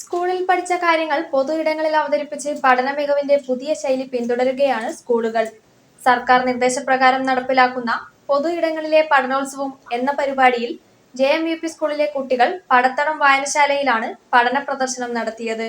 സ്കൂളിൽ പഠിച്ച കാര്യങ്ങൾ പൊതു ഇടങ്ങളിൽ അവതരിപ്പിച്ച് പഠന മികവിന്റെ പുതിയ ശൈലി പിന്തുടരുകയാണ് സ്കൂളുകൾ. സർക്കാർ നിർദ്ദേശപ്രകാരം നടപ്പിലാക്കുന്ന പൊതു ഇടങ്ങളിലെ പഠനോത്സവം എന്ന പരിപാടിയിൽ ജെ എം യു പി സ്കൂളിലെ കുട്ടികൾ പടത്തടം വായനശാലയിലാണ് പഠന പ്രദർശനം നടത്തിയത്.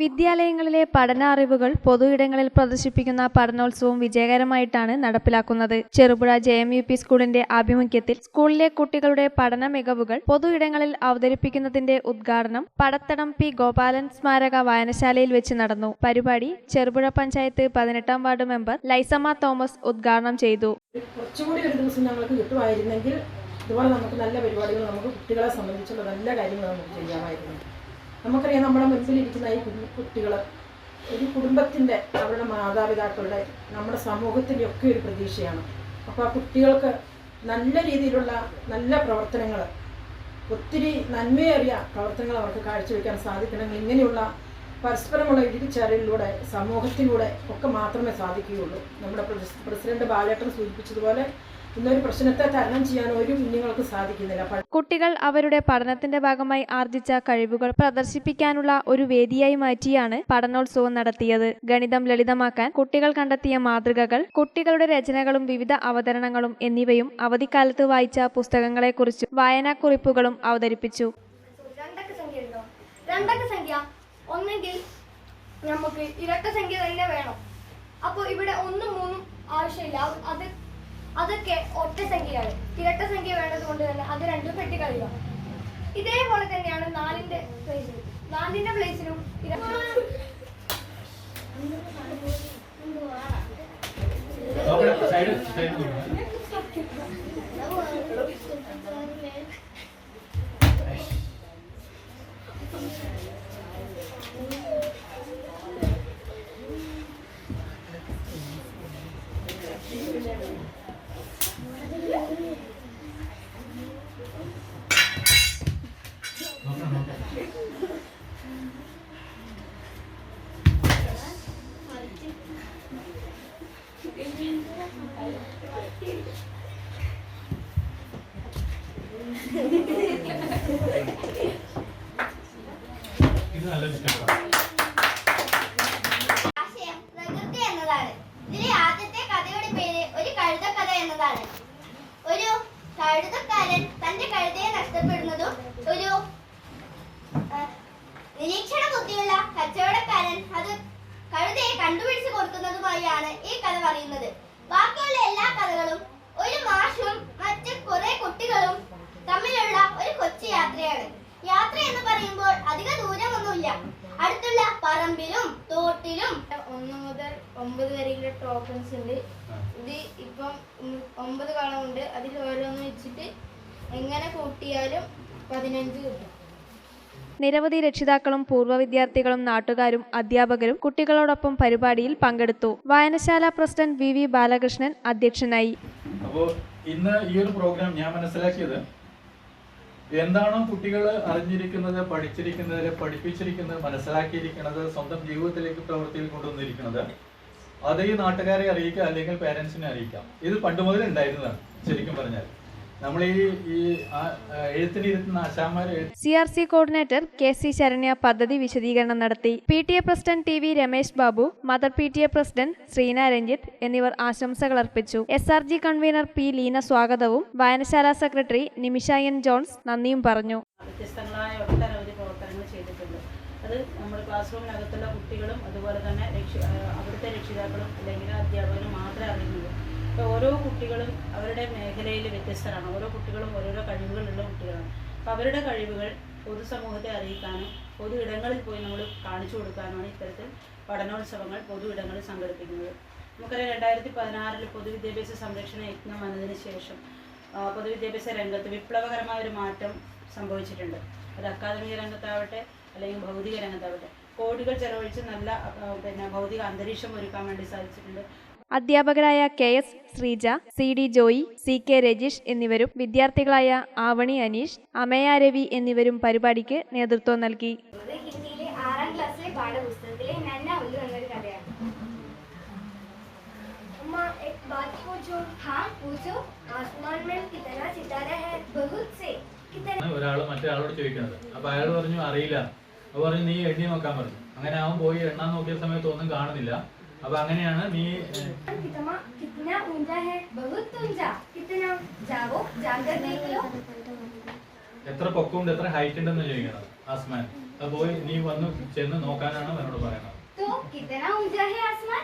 വിദ്യാലയങ്ങളിലെ പഠന അറിവുകൾ പൊതു ഇടങ്ങളിൽ പ്രദർശിപ്പിക്കുന്ന പഠനോത്സവം വിജയകരമായിട്ടാണ് നടപ്പിലാക്കുന്നത്. Cherupuzha J M U P സ്കൂളിന്റെ ആഭിമുഖ്യത്തിൽ സ്കൂളിലെ കുട്ടികളുടെ പഠന മികവുകൾ പൊതു ഇടങ്ങളിൽ അവതരിപ്പിക്കുന്നതിന്റെ ഉദ്ഘാടനം പടത്തടം പി ഗോപാലൻ സ്മാരക വായനശാലയിൽ വെച്ച് നടന്നു. പരിപാടി ചെറുപുഴ പഞ്ചായത്ത് പതിനെട്ടാം വാർഡ് മെമ്പർ ലൈസമ്മ തോമസ് ഉദ്ഘാടനം ചെയ്തു. കുറച്ചുകൂടി ഒരു ദിവസം ഞങ്ങൾക്ക് കിട്ടുമായിരുന്നെങ്കിൽ ഇതുപോലെ നമുക്ക് നല്ല പരിപാടികൾ നമുക്ക് കുട്ടികളെ സംബന്ധിച്ചുള്ള നല്ല കാര്യങ്ങൾ നമുക്ക് ചെയ്യാമായിരുന്നു നമുക്കറിയാം നമ്മുടെ മുൻപിലിരിക്കുന്ന ഈ കുട്ടികൾ ഒരു കുടുംബത്തിന്റെ അവരുടെ മാതാപിതാക്കളുടെ നമ്മുടെ സമൂഹത്തിന്റെ ഒക്കെ ഒരു പ്രതീക്ഷയാണ്. അപ്പോൾ ആ കുട്ടികൾക്ക് നല്ല രീതിയിലുള്ള നല്ല പ്രവർത്തനങ്ങൾ ഒത്തിരി നന്മയേറിയ പ്രവർത്തനങ്ങൾ അവർക്ക് കാഴ്ചവെക്കാൻ സാധിക്കണമെങ്കിൽ ഇങ്ങനെയുള്ള പരസ്പരമുള്ള ഇടിചേരലിലൂടെ സമൂഹത്തിലൂടെ ഒക്കെ മാത്രമേ സാധിക്കുകയുള്ളൂ. നമ്മുടെ പ്രസിഡന്റ് ബാലേട്ടൻ സൂചിപ്പിച്ചതുപോലെ ഇന്നൊരു പ്രശ്നത്തെ തരണം ചെയ്യാൻ ഒരു കുഞ്ഞുങ്ങൾക്ക് സാധിക്കുന്നില്ല കുട്ടികൾ അവരുടെ പഠനത്തിന്റെ ഭാഗമായി ആർജിച്ച കഴിവുകൾ പ്രദർശിപ്പിക്കാനുള്ള ഒരു വേദിയായി മാറ്റിയാണ് പഠനോത്സവം നടത്തിയത്. ഗണിതം ലളിതമാക്കാൻ കുട്ടികൾ കണ്ടെത്തിയ മാതൃകകൾ കുട്ടികളുടെ രചനകളും വിവിധ അവതരണങ്ങളും എന്നിവയും അവധിക്കാലത്ത് വായിച്ച പുസ്തകങ്ങളെക്കുറിച്ചും വായനാക്കുറിപ്പുകളും അവതരിപ്പിച്ചു. രണ്ടക്ക സംഖ്യ ഉണ്ടോ രണ്ടക്ക സംഖ്യ. ഒന്നെങ്കിൽ നമുക്ക് ഇരട്ട സംഖ്യ തന്നെ വേണം. അപ്പോൾ ഇവിടെ ഒന്നും മൂന്നും ആവശ്യമില്ല. അത് അതൊക്കെ ഒറ്റ സംഖ്യയാണ്. ഇരട്ട സംഖ്യ വേണ്ടത് കൊണ്ട് തന്നെ അത് രണ്ടും പെട്ടി കളിയാണ് ഇതേപോലെ തന്നെയാണ് നാലിന്റെ പ്ലേസിലും നാലിന്റെ പ്ലേസിലും ഇര- ആശയം പ്രകൃതി എന്നതാണ്. ഇതിലെ ആദ്യത്തെ കഥയുടെ പേര് ഒരു കഴുതക്കഥ എന്നതാണ്. ഒരു കഴുതക്കാരൻ തന്റെ കഴുതയെ നഷ്ടപ്പെടുന്നതും ഒരു നിരീക്ഷണ ബുദ്ധിയുള്ള കച്ചവടക്കാരൻ അത് കഴുതയെ കണ്ടുപിടിച്ചു കൊടുക്കുന്നതുമായാണ് ഈ കഥ പറയുന്നത്. ബാക്കിയുള്ള എല്ലാ കഥകളും ഒരു മാഷും മറ്റ് കുറെ കുട്ടികളും തമ്മിലുള്ള ഒരു കൊച്ചു യാത്രയാണ്. യാത്ര എന്ന് പറയുമ്പോൾ അധിക ദൂരമൊന്നുമില്ല. അടുത്തുള്ള പറമ്പിലും തോട്ടിലും ഒന്ന് മുതൽ ഒമ്പത് വരെയുള്ള ടോക്കൺസ് ഉണ്ട്. ഇത് ഇപ്പം ഒമ്പത് കളമുണ്ട് അതിൽ ഓരോന്ന് വെച്ചിട്ട് എങ്ങനെ കൂട്ടിയാലും പതിനഞ്ച് കിട്ടും. നിരവധി രക്ഷിതാക്കളും പൂർവ വിദ്യാർത്ഥികളും നാട്ടുകാരും അധ്യാപകരും കുട്ടികളോടൊപ്പം പരിപാടിയിൽ പങ്കെടുത്തു. വായനശാല പ്രസിഡന്റ് വി വി ബാലകൃഷ്ണൻ അധ്യക്ഷനായി. അപ്പോൾ ഇന്ന് ഈ ഒരു പ്രോഗ്രാം ഞാൻ മനസ്സിലാക്കിയത് എന്താണോ കുട്ടികൾ അറിഞ്ഞിരിക്കുന്നത് പഠിച്ചിരിക്കുന്നത് പഠിപ്പിച്ചിരിക്കുന്നത് മനസ്സിലാക്കിയിരിക്കുന്നത് സ്വന്തം ജീവിതത്തിലേക്ക് പ്രവൃത്തിയിൽ കൊണ്ടുവന്നിരിക്കുന്നത് അത് ഈ നാട്ടുകാരെ അറിയിക്കുക അല്ലെങ്കിൽ പേരൻസിനെ അറിയിക്കാം. ഇത് പണ്ട് മുതൽ ഉണ്ടായിരുന്നതാണ് ശരിക്കും പറഞ്ഞാൽ. C R C coordinator K C Saranya പദ്ധതി വിശദീകരണം നടത്തി. P T A president T V Ramesh Babu mother P T A president Shreena Ranjith എന്നിവർ ആശംസകൾ അർപ്പിച്ചു. S R G convener P Leena സ്വാഗതവും വായനശാല സെക്രട്ടറി നിമിഷ എൻ ജോൺസ് നന്ദിയും പറഞ്ഞു. വ്യത്യസ്തങ്ങളായ ഒട്ടനവധി പ്രവർത്തനങ്ങൾ ചെയ്തിട്ടുണ്ട്. അത് നമ്മൾ ക്ലാസ് റൂമിനകത്തുള്ള കുട്ടികളും അതുപോലെ തന്നെ അവിടുത്തെ രക്ഷിതാക്കളും അല്ലെങ്കിൽ അധ്യാപകരും മാത്രമേ അറിയുന്നുള്ളൂ. ഓരോ കുട്ടികളും അവരുടെ മേഖലയിൽ വ്യത്യസ്തരാണ്. ഓരോ കുട്ടികളും ഓരോരോ കഴിവുകളുള്ള കുട്ടികളാണ്. അപ്പോൾ അവരുടെ കഴിവുകൾ പൊതുസമൂഹത്തെ അറിയിക്കാനും പൊതു ഇടങ്ങളിൽ പോയി നമ്മൾ കാണിച്ചു കൊടുക്കാനുമാണ് ഇത്തരത്തിൽ പഠനോത്സവങ്ങൾ പൊതു ഇടങ്ങളിൽ സംഘടിപ്പിക്കുന്നത്. നമുക്കറിയാം രണ്ടായിരത്തി പതിനാറിൽ പൊതുവിദ്യാഭ്യാസ സംരക്ഷണ യജ്ഞം വന്നതിന് ശേഷം പൊതുവിദ്യാഭ്യാസ രംഗത്ത് വിപ്ലവകരമായ ഒരു മാറ്റം സംഭവിച്ചിട്ടുണ്ട്. അത് അക്കാദമിക രംഗത്താവട്ടെ അല്ലെങ്കിൽ ഭൗതിക രംഗത്താവട്ടെ. കോടികൾ ചെലവഴിച്ച് നല്ല പിന്നെ ഭൗതിക അന്തരീക്ഷം ഒരുക്കാൻ വേണ്ടി സാധിച്ചിട്ടുണ്ട്. അധ്യാപകരായ K S Sreeja C D Joy C K Rajeesh എന്നിവരും വിദ്യാർത്ഥികളായ ആവണി അനീഷ് അമയ രവി എന്നിവരും പരിപാടിക്ക് നേതൃത്വം നൽകി ഇത് ഹിന്ദിയിലെ ആറാം ക്ലാസ്സിലെ പാഠപുസ്തകത്തിലെ നന്ന ഉല്ലു എന്നൊരു കഥയാണ് अम्मा एक बात पूछो हाँ पूछो आसमान में कितना सितारा है बहुत से कितने ഒരാൾ മറ്റേ ആളോട് ചോദിക്കുന്നത് അപ്പൊ അയാൾ പറഞ്ഞു അറിയില്ല അപ്പൊ പറഞ്ഞു നീ എണ്ണി നോക്കാൻ പറഞ്ഞു അങ്ങനെ അവൻ പോയി എണ്ണാൻ നോക്കിയ സമയത്ത് ഒന്നും കാണുന്നില്ല അപ്പൊ അങ്ങനെയാണ് നീ ഏഹ്, कितना कितना ऊंचा है बहुत ऊंचा कितना जाओ जाकर देख लो എത്ര പൊക്കമുണ്ട് എത്ര ഹൈറ്റ് ഉണ്ടെന്ന് ചോദിക്കണം ആസ്മാൻ അത് പോയി നീ വന്ന് ചെന്ന് നോക്കാനാണ് അവനോട് പറയുന്നത് तो कितना ऊंचा है आसमान